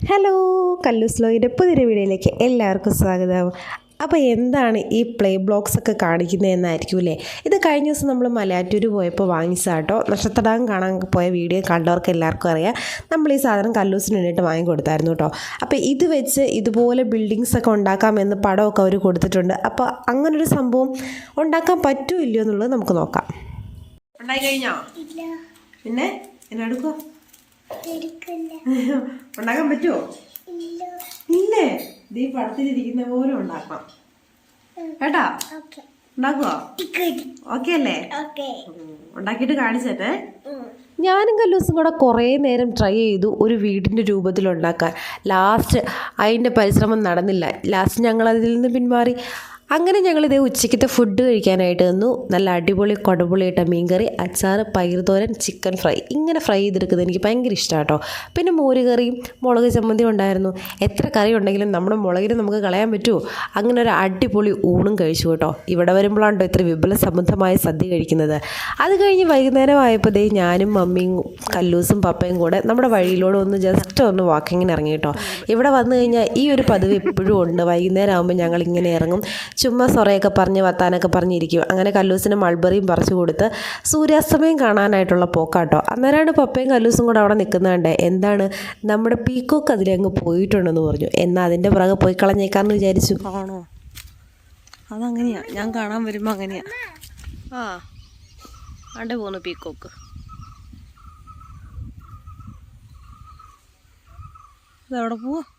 Hello കല്ലുസ്ലോയിന്റെ പുതിയൊരു വീഡിയോയിലേക്ക് എല്ലാവർക്കും സ്വാഗതം. അപ്പോൾ എന്താണ് ഈ പ്ലേ ബ്ലോക്സ് ഒക്കെ കാണിക്കുന്നത് എന്നായിരിക്കും അല്ലേ ഇത് കഴിഞ്ഞ ദിവസം നമ്മൾ മലയാറ്റൂർ പോയപ്പോൾ വാങ്ങിച്ചാട്ടോ നക്ഷത്രടാകം കാണാൻ പോയ വീഡിയോ കണ്ടവർക്ക് എല്ലാവർക്കും അറിയാം. നമ്മൾ ഈ സാധനം കല്ലൂസിന് വേണ്ടിയിട്ട് വാങ്ങിക്കൊടുത്തായിരുന്നു കേട്ടോ അപ്പോൾ ഇത് വെച്ച് ഇതുപോലെ ബിൽഡിങ്സ് ഒക്കെ ഉണ്ടാക്കാമെന്ന് പടമൊക്കെ അവർ കൊടുത്തിട്ടുണ്ട്. അപ്പോൾ അങ്ങനൊരു സംഭവം ഉണ്ടാക്കാൻ പറ്റുമോ ഇല്ലയോ എന്നുള്ളത് നമുക്ക് നോക്കാം. ഉണ്ടായി കഴിഞ്ഞോ? പിന്നെ എന്നെ ഉണ്ടാക്കാൻ പറ്റുമോ ഇല്ല. ദീ പടത്തിലിരിക്കുന്ന പോലെ ഉണ്ടാക്കണം. കേട്ടാ? ഉണ്ടാക്കുവോ? ഓക്കെ അല്ലേ? ഓക്കെ. ഉണ്ടാക്കിയിട്ട് കാണിച്ചേ ഞാനും കല്ലൂസും കൂടെ കുറേ നേരം ട്രൈ ചെയ്തു ഒരു വീടിന്റെ രൂപത്തിലുണ്ടാക്കാൻ ലാസ്റ്റ് അതിന്റെ പരിശ്രമം നടന്നില്ല. ലാസ്റ്റ് ഞങ്ങൾ അതിൽ നിന്ന് പിന്മാറി. അങ്ങനെ ഞങ്ങളിത് ഉച്ചയ്ക്കത്തെ ഫുഡ് കഴിക്കാനായിട്ട് നിന്നു നല്ല അടിപൊളി കൊടപുളിയിട്ട മീൻകറി അച്ചാർ പയറുതോരൻ ചിക്കൻ ഫ്രൈ ഇങ്ങനെ ഫ്രൈ ചെയ്തെടുക്കുന്നത് എനിക്ക് ഭയങ്കര ഇഷ്ടമാണ് കേട്ടോ പിന്നെ മോര് കറിയും മുളക് ചമ്മന്തി ഉണ്ടായിരുന്നു. എത്ര കറി ഉണ്ടെങ്കിലും നമ്മുടെ മുളകിന് നമുക്ക് കളയാൻ പറ്റുമോ അങ്ങനെ ഒരു അടിപൊളി ഊണും കഴിച്ചു കേട്ടോ. ഇവിടെ വരുമ്പോഴാണ് ഇത്ര വിപുല സംബന്ധമായ സദ്യ കഴിക്കുന്നത്. അത് കഴിഞ്ഞ് വൈകുന്നേരം ആയപ്പോൾ ദേ ഞാനും മമ്മിയും കല്ലൂസും പപ്പയും കൂടെ നമ്മുടെ വഴിയിലൂടെ ഒന്ന് ജസ്റ്റ് ഒന്ന് വാക്കിങ്ങിന് ഇറങ്ങി കേട്ടോ. ഇവിടെ വന്നു കഴിഞ്ഞാൽ ഈ ഒരു പതിവ് എപ്പോഴും ഉണ്ട്. വൈകുന്നേരം ആകുമ്പോൾ ഞങ്ങൾ ഇങ്ങനെ ഇറങ്ങും. ചുമ്മാ സൊറയൊക്കെ പറഞ്ഞ് വത്താനൊക്കെ പറഞ്ഞിരിക്കും. അങ്ങനെ കല്ലൂസിന് മൾബറിയും പറിച്ചു കൊടുത്ത് സൂര്യാസ്തമയം കാണാനായിട്ടുള്ള പോക്കാട്ടോ. അന്നേരമാണ് പപ്പയും കല്ലൂസും കൂടെ അവിടെ നിൽക്കുന്നതുകൊണ്ട് എന്താണ്? നമ്മുടെ പീക്കോക്ക് അതിലങ്ങ് പോയിട്ടുണ്ടെന്ന് പറഞ്ഞു. എന്നാൽ അതിന്റെ പുറകെ പോയി കളഞ്ഞേക്കാന്ന് വിചാരിച്ചു. ആണോ? അതങ്ങനെയാ. ഞാൻ കാണാൻ വരുമ്പോൾ അങ്ങനെയാ. ആ. ആണ്ടെ പോന്നു പീക്കോക്ക്. അതവിടെ പോവാ?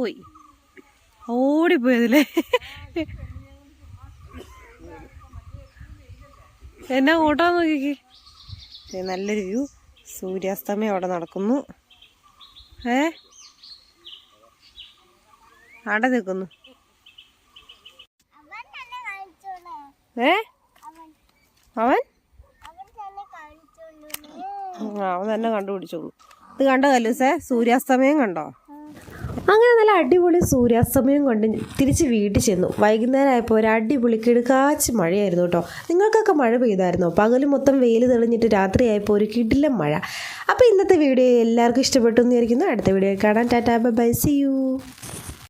പോയി ഓടിപ്പോയതില്ലേ? എന്നാ ഓട്ടാൻ നോക്കിക്കേ. നല്ലൊരു വ്യൂ. സൂര്യാസ്തമയം അവിടെ നടക്കുന്നു. ഏ? അവിടെ നിൽക്കുന്നു. ഏ? അവൻ? അവൻ തന്നെ കണ്ടുപിടിച്ചോളൂ. ഇത് കണ്ടോ കല്ലൂസേ സൂര്യാസ്തമയം കണ്ടോ? അങ്ങനെ നല്ല അടിപൊളി സൂര്യാസ്തമയം കൊണ്ട് തിരിച്ച് വീട്ടിൽ ചെന്നു. വൈകുന്നേരം ആയപ്പോൾ ഒരു അടിപൊളി കിടുക്കാച്ച് മഴയായിരുന്നു കേട്ടോ. നിങ്ങൾക്കൊക്കെ മഴ പെയ്തായിരുന്നോ? പകൽ മൊത്തം വെയിൽ തെളിഞ്ഞിട്ട് രാത്രിയായപ്പോൾ ഒരു കിടിലം മഴ. അപ്പോൾ ഇന്നത്തെ വീഡിയോ എല്ലാവർക്കും ഇഷ്ടപ്പെട്ടു എന്ന് വിചാരിക്കുന്നു. അടുത്ത വീഡിയോ കാണാൻ ടാറ്റാ ബൈ സി യു.